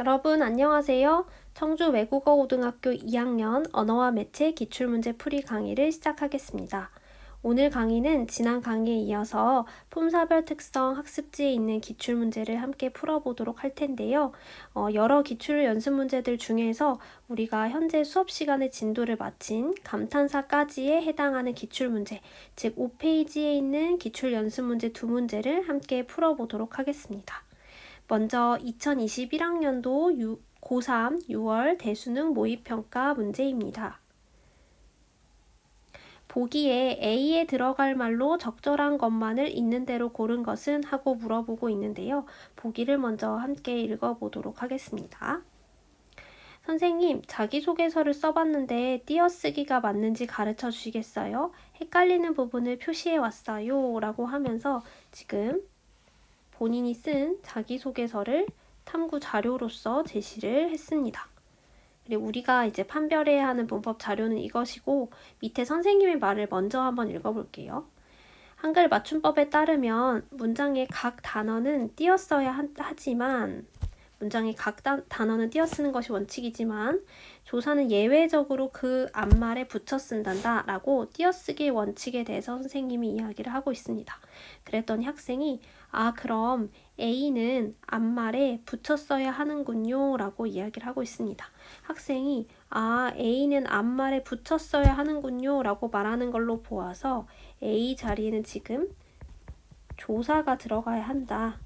여러분 안녕하세요. 청주 외국어 고등학교 2학년 언어와 매체 기출문제 풀이 강의를 시작하겠습니다. 오늘 강의는 지난 강의에 이어서 폼사별 특성 학습지에 있는 기출 문제를 함께 풀어보도록 할 텐데요. 어, 여러 기출 연습 문제들 중에서 우리가 현재 수업 시간의 진도를 마친 감탄사까지에 해당하는 기출 문제, 즉 5페이지에 있는 기출 연습 문제 두 문제를 함께 풀어보도록 하겠습니다. 먼저 2021학년도 고3 6월 대수능 모의평가 문제입니다. 보기에 A에 들어갈 말로 적절한 것만을 있는 대로 고른 것은 하고 물어보고 있는데요. 보기를 먼저 함께 읽어보도록 하겠습니다. 선생님, 자기소개서를 써봤는데 띄어쓰기가 맞는지 가르쳐 주시겠어요? 헷갈리는 부분을 표시해 왔어요. 라고 하면서 지금 본인이 쓴 자기소개서를 탐구 자료로서 제시를 했습니다. 그리고 우리가 이제 판별해야 하는 문법 자료는 이것이고 밑에 선생님의 말을 먼저 한번 읽어볼게요. 한글 맞춤법에 따르면 문장의 각 단어는 띄었어야 하지만 문장의 각 단어는 띄어쓰는 것이 원칙이지만 조사는 예외적으로 그 앞말에 붙여 쓴단다 라고 띄어쓰기 원칙에 대해서 선생님이 이야기를 하고 있습니다. 그랬더니 학생이 아 그럼 A는 앞말에 붙여 써야 하는군요 라고 이야기를 하고 있습니다. 학생이 아 A는 앞말에 붙여 써야 하는군요 라고 말하는 걸로 보아서 A 자리에는 지금 조사가 들어가야 한다.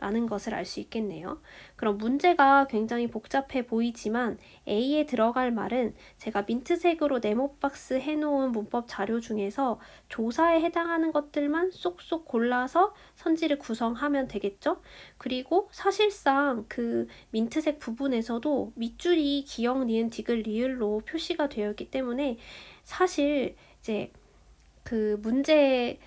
라는 것을 알 수 있겠네요. 그럼 문제가 굉장히 복잡해 보이지만 A에 들어갈 말은 제가 민트색으로 네모박스 해놓은 문법 자료 중에서 조사에 해당하는 것들만 쏙쏙 골라서 선지를 구성하면 되겠죠? 그리고 사실상 그 민트색 부분에서도 밑줄이 기역, 니은, 디귿, 리을로 표시가 되어 있기 때문에 사실 이제 그 문제의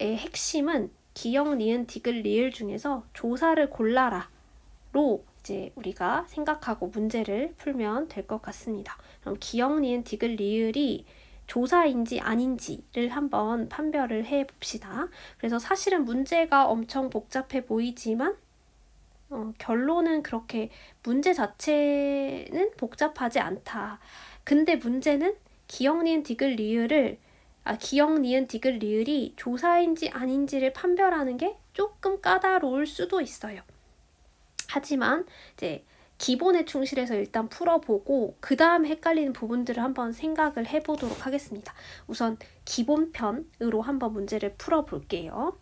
핵심은 기역, 니은, 디귿, 리을 중에서 조사를 골라라로 이제 우리가 생각하고 문제를 풀면 될 것 같습니다. 그럼 기역, 니은, 디귿, 리을이 조사인지 아닌지를 한번 판별을 해 봅시다. 그래서 사실은 문제가 엄청 복잡해 보이지만 어, 결론은 그렇게 문제 자체는 복잡하지 않다. 근데 문제는 기역, 니은, 디귿, 리을을 아, 기역, 니은, 디귿, 리을이 조사인지 아닌지를 판별하는 게 조금 까다로울 수도 있어요. 하지만 이제 기본에 충실해서 일단 풀어보고 그 다음 헷갈리는 부분들을 한번 생각을 해보도록 하겠습니다. 우선 기본편으로 한번 문제를 풀어볼게요.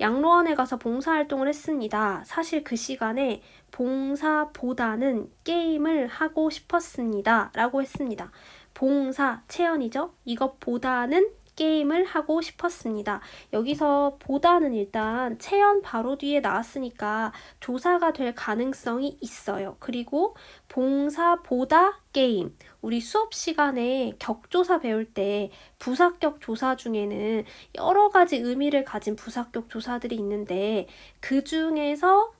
양로원에 가서 봉사활동을 했습니다. 사실 그 시간에 봉사보다는 게임을 하고 싶었습니다. 라고 했습니다. 봉사, 체연이죠. 이것보다는 게임을 하고 싶었습니다. 여기서 보다는 일단 체연 바로 뒤에 나왔으니까 조사가 될 가능성이 있어요. 그리고 봉사보다 게임. 우리 수업 시간에 격조사 배울 때 부사격 조사 중에는 여러 가지 의미를 가진 부사격 조사들이 있는데 그 중에서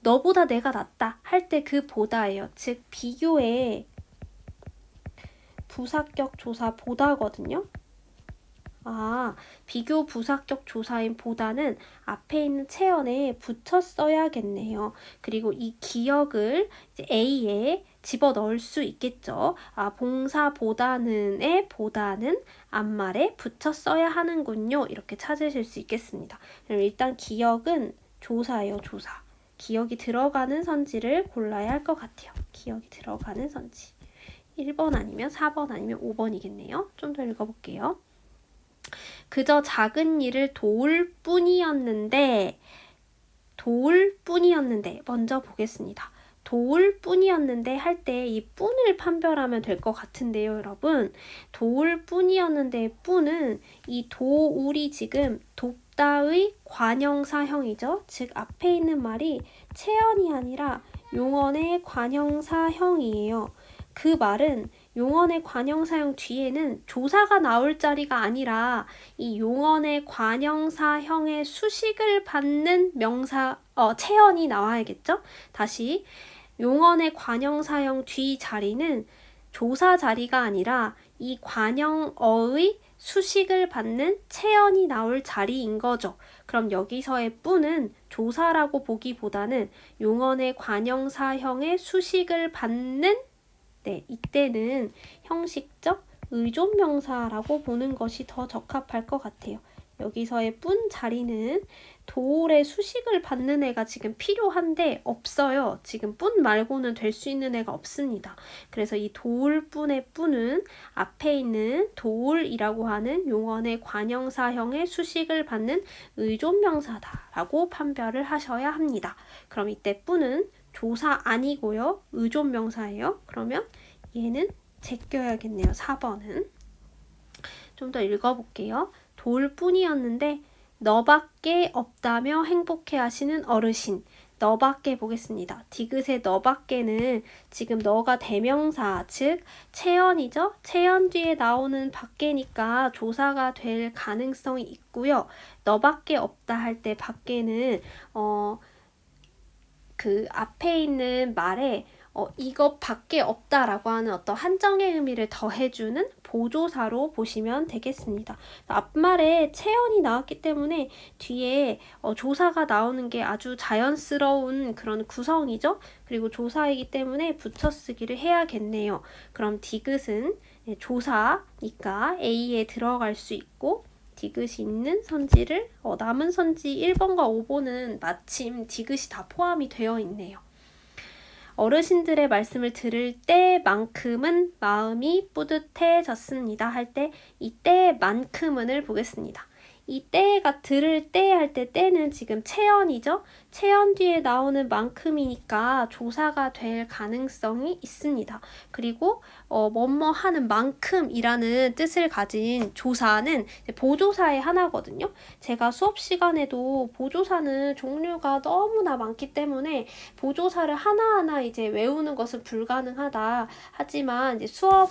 너보다 내가 낫다 할 때 그 보다예요. 즉 비교에 부사격 조사 보다거든요. 아, 비교 부사격 조사인 보다는 앞에 있는 체연에 붙여 써야겠네요. 그리고 이 기억을 A에 집어 넣을 수 있겠죠. 아, 봉사 보다는에 보다는 앞말에 붙여 써야 하는군요. 이렇게 찾으실 수 있겠습니다. 그럼 일단 기억은 조사예요, 조사. 기억이 들어가는 선지를 골라야 할 것 같아요. 기억이 들어가는 선지. 1번 아니면 4번 아니면 5번이겠네요. 좀 더 읽어볼게요. 그저 작은 일을 도울 뿐이었는데, 도울 뿐이었는데, 먼저 보겠습니다. 도울 뿐이었는데 할 때 이 뿐을 판별하면 될 것 같은데요, 여러분. 도울 뿐이었는데 뿐은 이 도울이 지금 돕다의 관형사형이죠. 즉 앞에 있는 말이 체연이 아니라 용언의 관형사형이에요. 그 말은 용언의 관형사형 뒤에는 조사가 나올 자리가 아니라 이 용언의 관형사형의 수식을 받는 명사, 어, 체언이 나와야겠죠? 다시 용언의 관형사형 뒤 자리는 조사 자리가 아니라 이 관형어의 수식을 받는 체연이 나올 자리인 거죠. 그럼 여기서의 뿌는 조사라고 보기보다는 용언의 관형사형의 수식을 받는 네, 이때는 형식적 의존명사라고 보는 것이 더 적합할 것 같아요. 여기서의 뿐 자리는 도울의 수식을 받는 애가 지금 필요한데 없어요. 지금 뿐 말고는 될 수 있는 애가 없습니다. 그래서 이 도울뿐의 뿐은 앞에 있는 도울이라고 하는 용언의 관형사형의 수식을 받는 의존명사다라고 판별을 하셔야 합니다. 그럼 이때 뿐은 조사 아니고요. 의존명사예요. 그러면 얘는 제껴야겠네요. 4번은. 좀 더 읽어볼게요. 돌 뿐이었는데 너밖에 없다며 행복해 하시는 어르신. 너밖에 보겠습니다. 디귿의 너밖에는 지금 너가 대명사, 즉 체연이죠. 체연 뒤에 나오는 밖에니까 조사가 될 가능성이 있고요. 너밖에 없다 할 때 밖에는 어 그 앞에 있는 말에 어, 이것밖에 없다라고 하는 어떤 한정의 의미를 더해주는 보조사로 보시면 되겠습니다. 앞말에 체연이 나왔기 때문에 뒤에 어, 조사가 나오는 게 아주 자연스러운 그런 구성이죠. 그리고 조사이기 때문에 붙여쓰기를 해야겠네요. 그럼 디귿은 예, 조사니까 A에 들어갈 수 있고 디귿이 있는 선지를 어, 남은 선지 1번과 5번은 마침 디귿이 다 포함이 되어 있네요. 어르신들의 말씀을 들을 때만큼은 마음이 뿌듯해졌습니다. 할 때 이때만큼은을 보겠습니다. 이 때가 들을 때 할 때 때는 지금 체연이죠. 체연 뒤에 나오는 만큼이니까 조사가 될 가능성이 있습니다. 그리고 어, 뭐뭐 하는 만큼이라는 뜻을 가진 조사는 보조사의 하나거든요. 제가 수업 시간에도 보조사는 종류가 너무나 많기 때문에 보조사를 하나하나 이제 외우는 것은 불가능하다. 하지만 이제 수업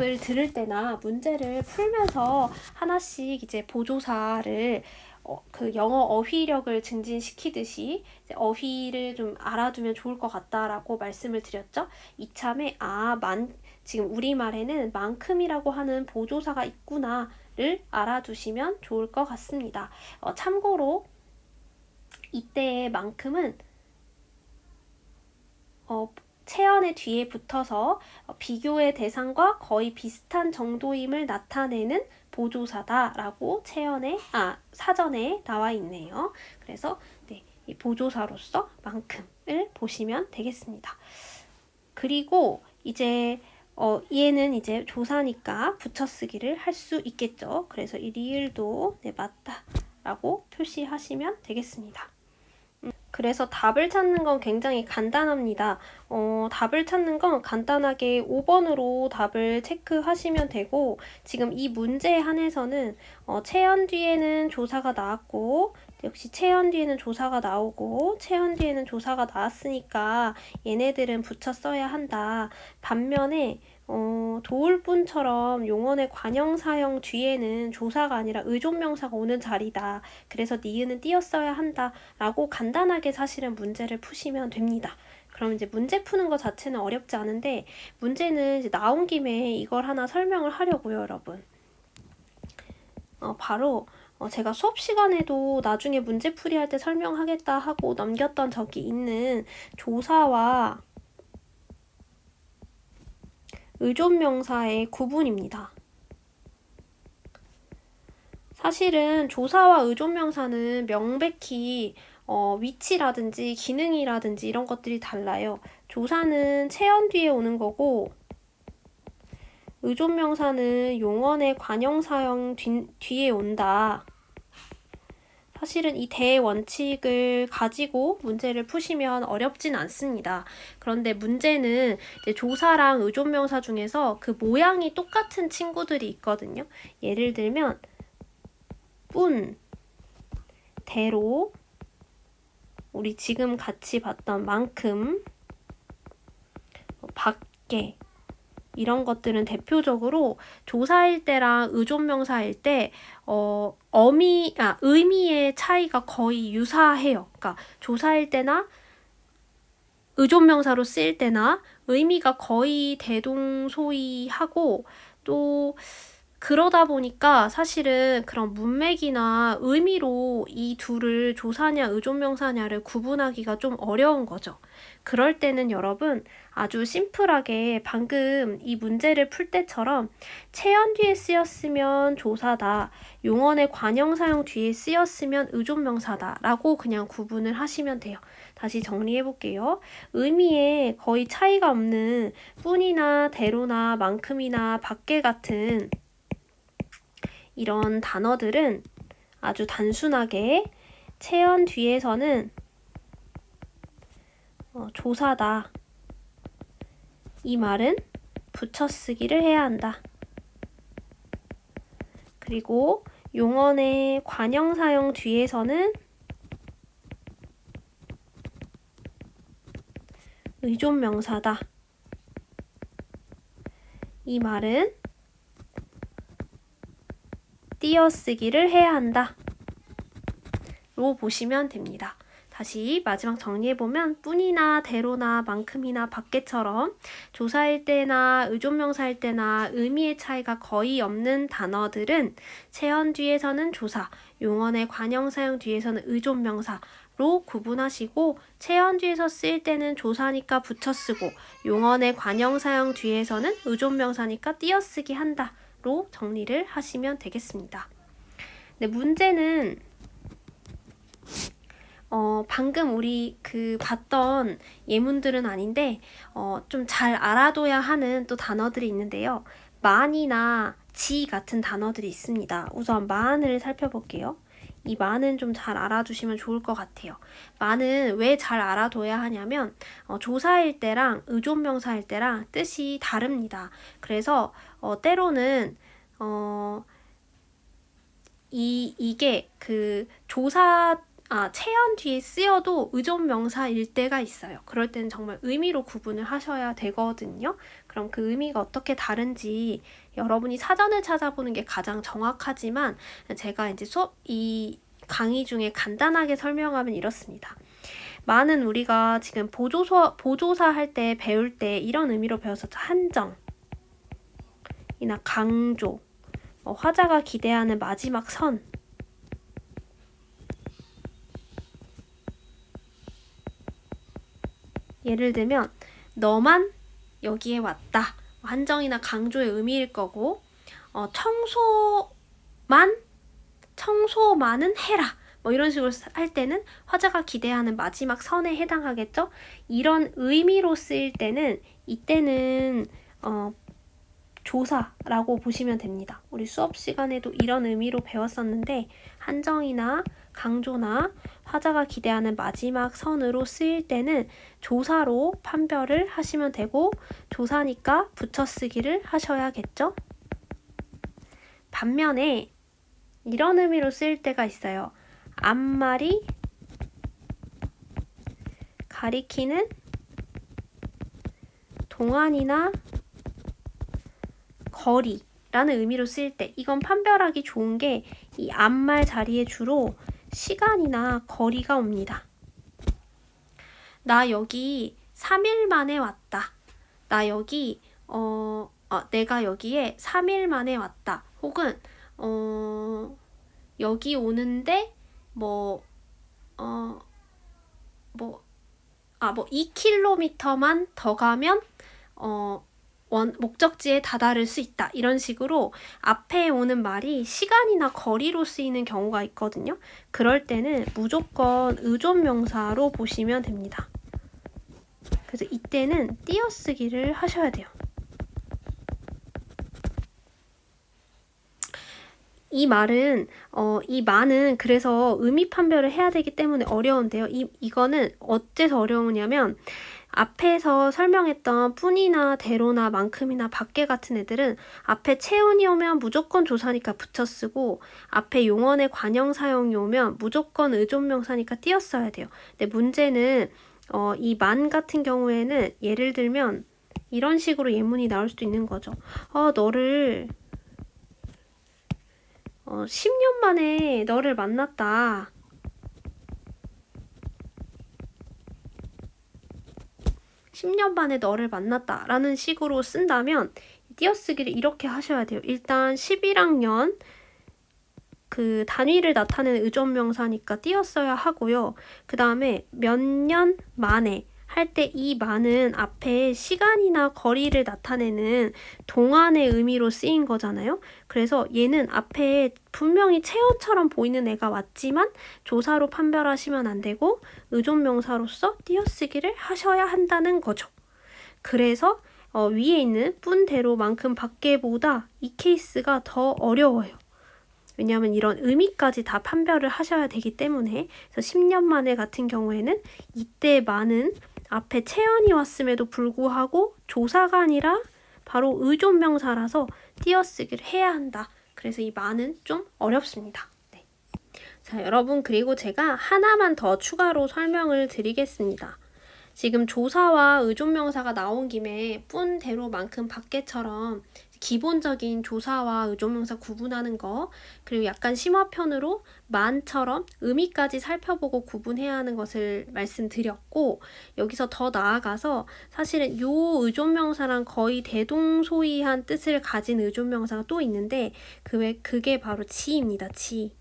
을 들을 때나 문제를 풀면서 하나씩 이제 보조사를 어, 그 영어 어휘력을 증진시키듯이 어휘를 좀 알아두면 좋을 것 같다라고 말씀을 드렸죠. 이참에 아, 만 지금 우리말에는 만큼이라고 하는 보조사가 있구나를 알아두시면 좋을 것 같습니다. 어, 참고로 이때의 만큼은 어, 체연의 뒤에 붙어서 비교의 대상과 거의 비슷한 정도임을 나타내는 보조사다라고 체연의 아 사전에 나와 있네요. 그래서 네, 이 보조사로서 만큼을 보시면 되겠습니다. 그리고 이제 어, 얘는 이제 조사니까 붙여쓰기를 할 수 있겠죠. 그래서 이 리을도 네, 맞다라고 표시하시면 되겠습니다. 그래서 답을 찾는 건 굉장히 간단합니다. 어, 답을 찾는 건 간단하게 5번으로 답을 체크하시면 되고 지금 이 문제에 한해서는 어, 체연 뒤에는 조사가 나왔고 역시 체연 뒤에는 조사가 나오고 체연 뒤에는 조사가 나왔으니까 얘네들은 붙여 써야 한다. 반면에 어, 도울 뿐처럼 용언의 관형사형 뒤에는 조사가 아니라 의존명사가 오는 자리다. 그래서 니은은 띄었어야 한다. 라고 간단하게 사실은 문제를 푸시면 됩니다. 그럼 이제 문제 푸는 것 자체는 어렵지 않은데 문제는 이제 나온 김에 이걸 하나 설명을 하려고요, 여러분. 어, 바로 어, 제가 수업 시간에도 나중에 문제풀이 할 때 설명하겠다 하고 넘겼던 적이 있는 조사와 의존명사의 구분입니다. 사실은 조사와 의존명사는 명백히 어, 위치라든지 기능이라든지 이런 것들이 달라요. 조사는 체연 뒤에 오는 거고 의존명사는 용언의 관형사형 뒤, 뒤에 온다. 사실은 이 대원칙을 가지고 문제를 푸시면 어렵진 않습니다. 그런데 문제는 조사랑 의존명사 중에서 그 모양이 똑같은 친구들이 있거든요. 예를 들면 뿐, 대로, 우리 지금 같이 봤던 만큼, 밖에, 이런 것들은 대표적으로 조사일 때랑 의존명사일 때 어, 어미 아 의미의 차이가 거의 유사해요. 그러니까 조사일 때나 의존명사로 쓰일 때나 의미가 거의 대동소이하고 또 그러다 보니까 사실은 그런 문맥이나 의미로 이 둘을 조사냐 의존명사냐를 구분하기가 좀 어려운 거죠. 그럴 때는 여러분 아주 심플하게 방금 이 문제를 풀 때처럼 체연 뒤에 쓰였으면 조사다, 용언의 관형 사용 뒤에 쓰였으면 의존명사다 라고 그냥 구분을 하시면 돼요. 다시 정리해 볼게요. 의미에 거의 차이가 없는 뿐이나 대로나 만큼이나 밖에 같은 이런 단어들은 아주 단순하게 체연 뒤에서는 어, 조사다. 이 말은 붙여쓰기를 해야 한다. 그리고 용언의 관형 사용 뒤에서는 의존 명사다. 이 말은 띄어쓰기를 해야 한다. 로 보시면 됩니다. 다시 마지막 정리해보면 뿐이나 대로나 만큼이나 밖에처럼 조사일 때나 의존명사일 때나 의미의 차이가 거의 없는 단어들은 체언 뒤에서는 조사, 용언의 관형 사용 뒤에서는 의존명사 로 구분하시고 체언 뒤에서 쓰일 때는 조사니까 붙여쓰고 용언의 관형 사용 뒤에서는 의존명사니까 띄어쓰기 한다 로 정리를 하시면 되겠습니다. 네, 문제는 어, 방금 우리 그 봤던 예문들은 아닌데, 어, 좀 잘 알아둬야 하는 또 단어들이 있는데요. 만이나 지 같은 단어들이 있습니다. 우선 만을 살펴볼게요. 이 만은 좀 잘 알아두시면 좋을 것 같아요. 만은 왜 잘 알아둬야 하냐면, 어, 조사일 때랑 의존명사일 때랑 뜻이 다릅니다. 그래서, 어, 때로는, 어, 이, 이게 그 조사 아, 체연 뒤에 쓰여도 의존 명사일 때가 있어요. 그럴 때는 정말 의미로 구분을 하셔야 되거든요. 그럼 그 의미가 어떻게 다른지 여러분이 사전을 찾아보는 게 가장 정확하지만 제가 이제 수업 이 강의 중에 간단하게 설명하면 이렇습니다. 많은 우리가 지금 보조서 보조사 할 때 배울 때 이런 의미로 배웠었죠. 한정 이나 강조 어, 화자가 기대하는 마지막 선 예를 들면 너만 여기에 왔다. 한정이나 강조의 의미일 거고 어, 청소만 청소만은 해라. 뭐 이런 식으로 할 때는 화자가 기대하는 마지막 선에 해당하겠죠. 이런 의미로 쓰일 때는 이때는 어, 조사라고 보시면 됩니다. 우리 수업 시간에도 이런 의미로 배웠었는데 한정이나 강조나 화자가 기대하는 마지막 선으로 쓰일 때는 조사로 판별을 하시면 되고 조사니까 붙여쓰기를 하셔야겠죠? 반면에 이런 의미로 쓰일 때가 있어요. 앞말이 가리키는 동안이나 거리라는 의미로 쓰일 때 이건 판별하기 좋은 게 이 앞말 자리에 주로 시간이나 거리가 옵니다. 나 여기 3일 만에 왔다. 나 여기 어, 어 내가 여기에 3일 만에 왔다. 혹은 어 여기 오는데 뭐 어 뭐 아, 뭐 2km만 더 가면 어 원, 목적지에 다다를 수 있다. 이런 식으로 앞에 오는 말이 시간이나 거리로 쓰이는 경우가 있거든요. 그럴 때는 무조건 의존 명사로 보시면 됩니다. 그래서 이때는 띄어쓰기를 하셔야 돼요. 이 말은 어, 이 말은 그래서 의미 판별을 해야 되기 때문에 어려운데요. 이 이거는 어째서 어려우냐면 앞에서 설명했던 뿐이나 대로나 만큼이나 밖에 같은 애들은 앞에 체온이 오면 무조건 조사니까 붙여 쓰고 앞에 용언의 관형 사용이 오면 무조건 의존명사니까 띄어 써야 돼요. 근데 문제는 어, 이 만 같은 경우에는 예를 들면 이런 식으로 예문이 나올 수도 있는 거죠. 어, 너를 어, 10년 만에 너를 만났다. 10년 만에 너를 만났다 라는 식으로 쓴다면 띄어쓰기를 이렇게 하셔야 돼요. 일단 11학년 그 단위를 나타내는 의존명사니까 띄었어야 하고요. 그 다음에 몇 년 만에 할 때 이 만은 앞에 시간이나 거리를 나타내는 동안의 의미로 쓰인 거잖아요. 그래서 얘는 앞에 분명히 체어처럼 보이는 애가 왔지만 조사로 판별하시면 안 되고 의존명사로서 띄어쓰기를 하셔야 한다는 거죠. 그래서 어, 위에 있는 뿐대로만큼 밖에보다 이 케이스가 더 어려워요. 왜냐하면 이런 의미까지 다 판별을 하셔야 되기 때문에 그래서 10년 만에 같은 경우에는 이때 많은 앞에 체언이 왔음에도 불구하고 조사가 아니라 바로 의존명사라서 띄어쓰기를 해야 한다. 그래서 이 많은 좀 어렵습니다. 네. 자, 여러분 그리고 제가 하나만 더 추가로 설명을 드리겠습니다. 지금 조사와 의존명사가 나온 김에 뿐대로만큼 밖에처럼 기본적인 조사와 의존명사 구분하는 거 그리고 약간 심화편으로 만처럼 의미까지 살펴보고 구분해야 하는 것을 말씀드렸고 여기서 더 나아가서 사실은 요 의존명사랑 거의 대동소이한 뜻을 가진 의존명사가 또 있는데 그 그게 바로 지입니다. 지.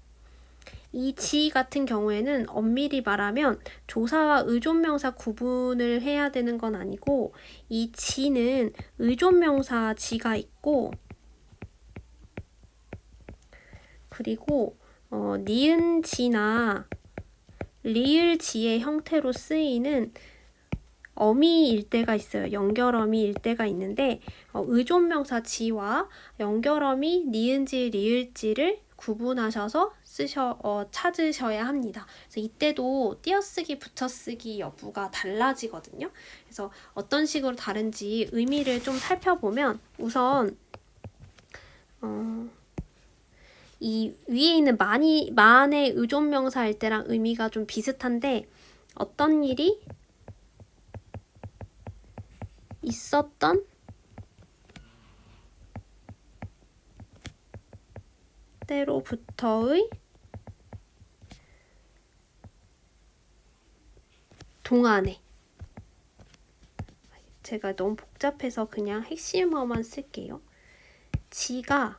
이 지 같은 경우에는 엄밀히 말하면 조사와 의존명사 구분을 해야 되는 건 아니고 이 지는 의존명사 지가 있고 그리고 어, 니은 지나 리을 지의 형태로 쓰이는 어미일 때가 있어요. 연결어미일 때가 있는데 어, 의존명사 지와 연결어미 니은지 리을지를 구분하셔서 쓰셔 어, 찾으셔야 합니다. 그래서 이때도 띄어쓰기 붙여쓰기 여부가 달라지거든요. 그래서 어떤 식으로 다른지 의미를 좀 살펴보면 우선 어, 이 위에 있는 많이 만의 의존 명사일 때랑 의미가 좀 비슷한데 어떤 일이 있었던 때로부터의 동안에 제가 너무 복잡해서 그냥 핵심어만 쓸게요. 지가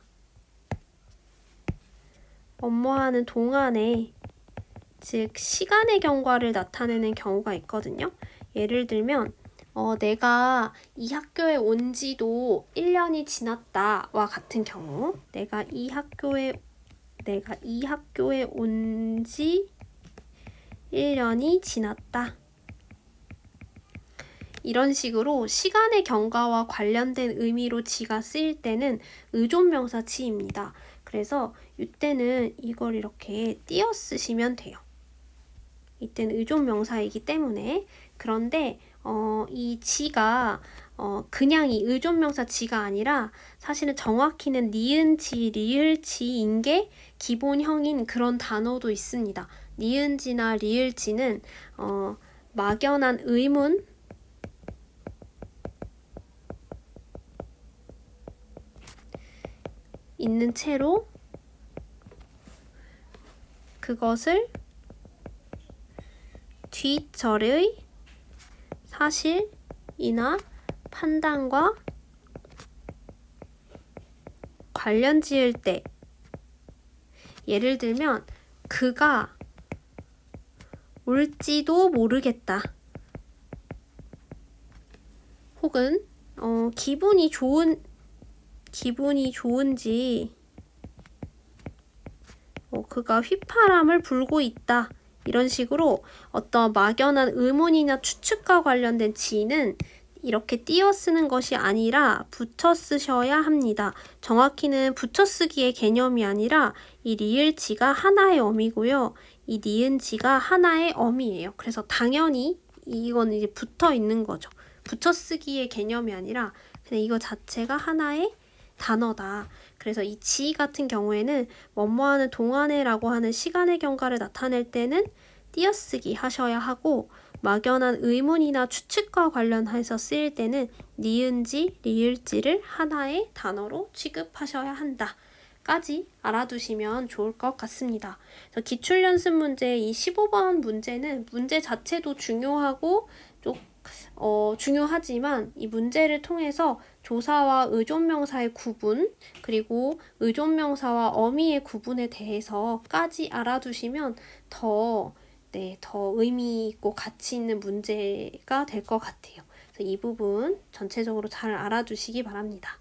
업무하는 동안에 즉 시간의 경과를 나타내는 경우가 있거든요. 예를 들면 어, 내가 이 학교에 온 지도 1년이 지났다와 같은 경우 내가 이 학교에 내가 이 학교에 온 지 1년이 지났다. 이런 식으로 시간의 경과와 관련된 의미로 지가 쓰일 때는 의존명사 지입니다. 그래서 이때는 이걸 이렇게 띄어 쓰시면 돼요. 이때는 의존명사이기 때문에 그런데 어, 이 지가 어, 그냥 이 의존명사 지가 아니라 사실은 정확히는 니은 지, 리을 지인 게 기본형인 그런 단어도 있습니다. 니은 지나 리을 지는 어, 막연한 의문 있는 채로 그것을 뒷절의 사실이나 판단과 관련 지을 때 예를 들면 그가 올지도 모르겠다. 혹은 어, 기분이 좋은 기분이 좋은지 어, 그가 휘파람을 불고 있다. 이런 식으로 어떤 막연한 의문이나 추측과 관련된 지는 이렇게 띄어 쓰는 것이 아니라 붙여 쓰셔야 합니다. 정확히는 붙여 쓰기의 개념이 아니라 이 리을 지가 하나의 어미고요. 이 니은 지가 하나의 어미예요. 그래서 당연히 이거는 이제 붙어 있는 거죠. 붙여 쓰기의 개념이 아니라 그냥 이거 자체가 하나의 단어다. 그래서 이 지 같은 경우에는 뭐뭐하는 동안에라고 하는 시간의 경과를 나타낼 때는 띄어쓰기 하셔야 하고 막연한 의문이나 추측과 관련해서 쓰일 때는 니은지, 리을지를 하나의 단어로 취급하셔야 한다. 까지 알아두시면 좋을 것 같습니다. 기출연습 문제 이 15번 문제는 문제 자체도 중요하고 좀 어, 중요하지만 이 문제를 통해서 조사와 의존명사의 구분 그리고 의존명사와 어미의 구분에 대해서까지 알아두시면 더 네, 더 의미 있고 가치 있는 문제가 될 것 같아요. 그래서 이 부분 전체적으로 잘 알아두시기 바랍니다.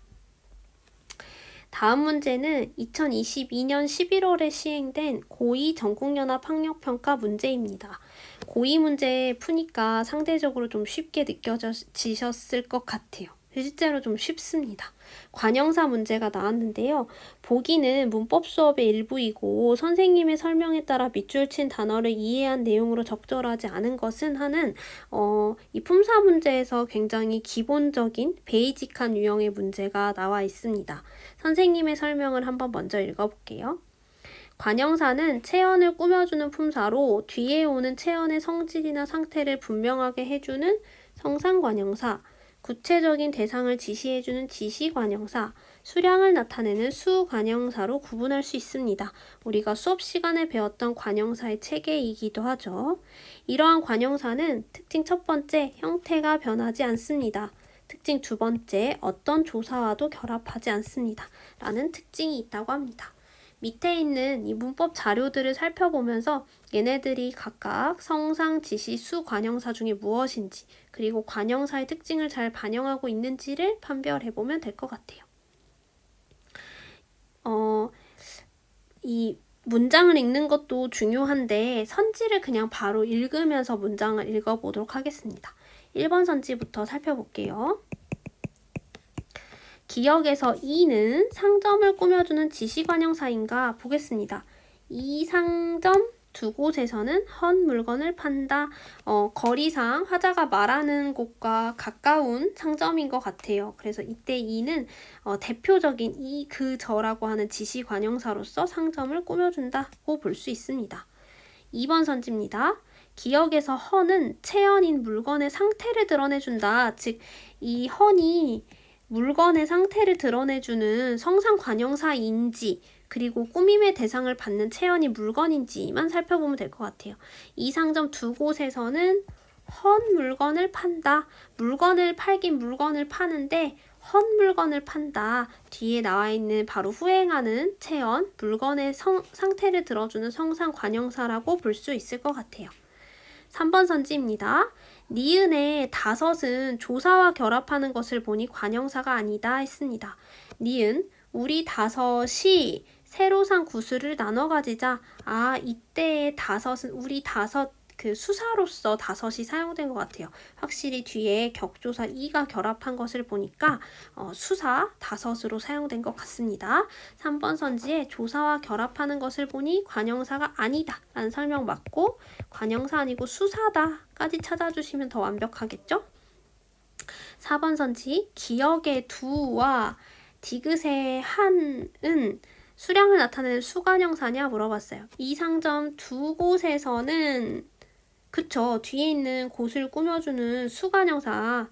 다음 문제는 2022년 11월에 시행된 고2 전국연합 학력평가 문제입니다. 고2 문제 푸니까 상대적으로 좀 쉽게 느껴지셨을 것 같아요. 실제로 좀 쉽습니다. 관형사 문제가 나왔는데요. 보기는 문법 수업의 일부이고 선생님의 설명에 따라 밑줄 친 단어를 이해한 내용으로 적절하지 않은 것은 하는 어, 이 품사 문제에서 굉장히 기본적인 베이직한 유형의 문제가 나와 있습니다. 선생님의 설명을 한번 먼저 읽어볼게요. 관형사는 체언을 꾸며주는 품사로 뒤에 오는 체언의 성질이나 상태를 분명하게 해주는 성상관형사, 구체적인 대상을 지시해주는 지시관형사, 수량을 나타내는 수관형사로 구분할 수 있습니다. 우리가 수업 시간에 배웠던 관형사의 체계이기도 하죠. 이러한 관형사는 특징 첫 번째, 형태가 변하지 않습니다. 특징 두 번째, 어떤 조사와도 결합하지 않습니다. 라는 특징이 있다고 합니다. 밑에 있는 이 문법 자료들을 살펴보면서 얘네들이 각각 성상, 지시, 수, 관형사 중에 무엇인지 그리고 관형사의 특징을 잘 반영하고 있는지를 판별해 보면 될 것 같아요. 어, 이 문장을 읽는 것도 중요한데 선지를 그냥 바로 읽으면서 문장을 읽어보도록 하겠습니다. 1번 선지부터 살펴볼게요. 기억에서 이는 상점을 꾸며주는 지시관형사인가 보겠습니다. 이 상점 두 곳에서는 헌 물건을 판다. 어, 거리상 화자가 말하는 곳과 가까운 상점인 것 같아요. 그래서 이때 이는 어, 대표적인 이, 그, 저라고 하는 지시관형사로서 상점을 꾸며준다고 볼 수 있습니다. 2번 선지입니다. 기억에서 헌은 체연인 물건의 상태를 드러내준다. 즉, 이 헌이 물건의 상태를 드러내주는 성상관형사인지 그리고 꾸밈의 대상을 받는 체현이 물건인지만 살펴보면 될 것 같아요. 이 상점 두 곳에서는 헌 물건을 판다. 물건을 팔긴 물건을 파는데 헌 물건을 판다. 뒤에 나와 있는 바로 후행하는 체현, 물건의 성, 상태를 들어주는 성상관형사라고 볼 수 있을 것 같아요. 3번 선지입니다. 니은의 다섯은 조사와 결합하는 것을 보니 관형사가 아니다 했습니다. 니은 우리 다섯이 새로 산 구슬을 나눠 가지자 아 이때의 다섯은 우리 다섯 그 수사로서 다섯이 사용된 것 같아요. 확실히 뒤에 격조사 이가 결합한 것을 보니까 어, 수사 다섯으로 사용된 것 같습니다. 3번 선지에 조사와 결합하는 것을 보니 관형사가 아니다 라는 설명 맞고 관형사 아니고 수사다까지 찾아주시면 더 완벽하겠죠? 4번 선지 기억의 두와 디귿의 한은 수량을 나타내는 수관형사냐 물어봤어요. 이 상점 두 곳에서는 그쵸. 뒤에 있는 곳을 꾸며주는 수관형사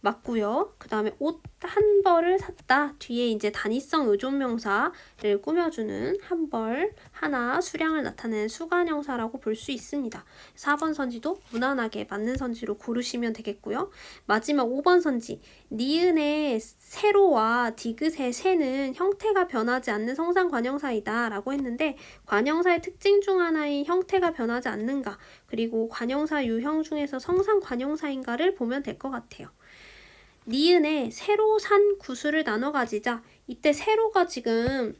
맞고요. 그 다음에 옷 한 벌을 샀다. 뒤에 이제 단위성 의존명사를 꾸며주는 한 벌, 하나, 수량을 나타내는 수관형사라고 볼 수 있습니다. 4번 선지도 무난하게 맞는 선지로 고르시면 되겠고요. 마지막 5번 선지. 니은의 세로와 디귿의 세는 형태가 변하지 않는 성상 관형사이다 라고 했는데 관형사의 특징 중 하나인 형태가 변하지 않는가 그리고 관형사 유형 중에서 성상 관형사인가를 보면 될 것 같아요. 니은에 세로 산 구슬을 나눠 가지자. 이때 세로가 지금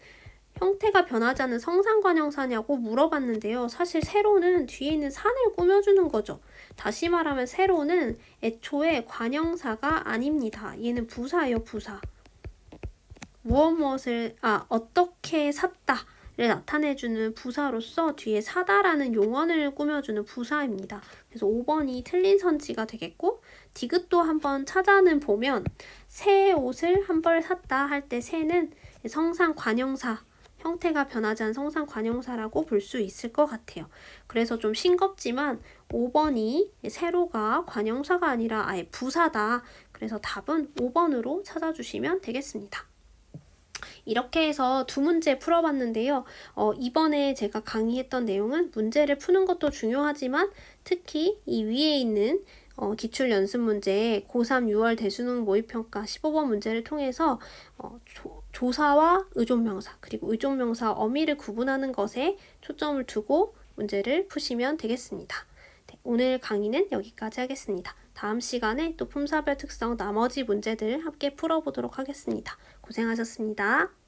형태가 변하지 않는 성상관형사냐고 물어봤는데요. 사실 세로는 뒤에 있는 산을 꾸며주는 거죠. 다시 말하면 세로는 애초에 관형사가 아닙니다. 얘는 부사예요, 부사. 무엇 무엇을, 아, 어떻게 샀다. 를 나타내주는 부사로서 뒤에 사다라는 용언을 꾸며주는 부사입니다. 그래서 5번이 틀린 선지가 되겠고 디귿도 한번 찾아는 보면 새 옷을 한 벌 샀다 할 때 새는 성상 관형사 형태가 변하지 않은 성상 관형사라고 볼 수 있을 것 같아요. 그래서 좀 싱겁지만 5번이 세로가 관형사가 아니라 아예 부사다. 그래서 답은 5번으로 찾아주시면 되겠습니다. 이렇게 해서 두 문제 풀어봤는데요. 어, 이번에 제가 강의했던 내용은 문제를 푸는 것도 중요하지만 특히 이 위에 있는 어, 기출 연습 문제 고3 6월 대수능 모의평가 15번 문제를 통해서 어, 조, 조사와 의존명사 그리고 의존명사 어미를 구분하는 것에 초점을 두고 문제를 푸시면 되겠습니다. 네, 오늘 강의는 여기까지 하겠습니다. 다음 시간에 또 품사별 특성 나머지 문제들 함께 풀어보도록 하겠습니다. 고생하셨습니다.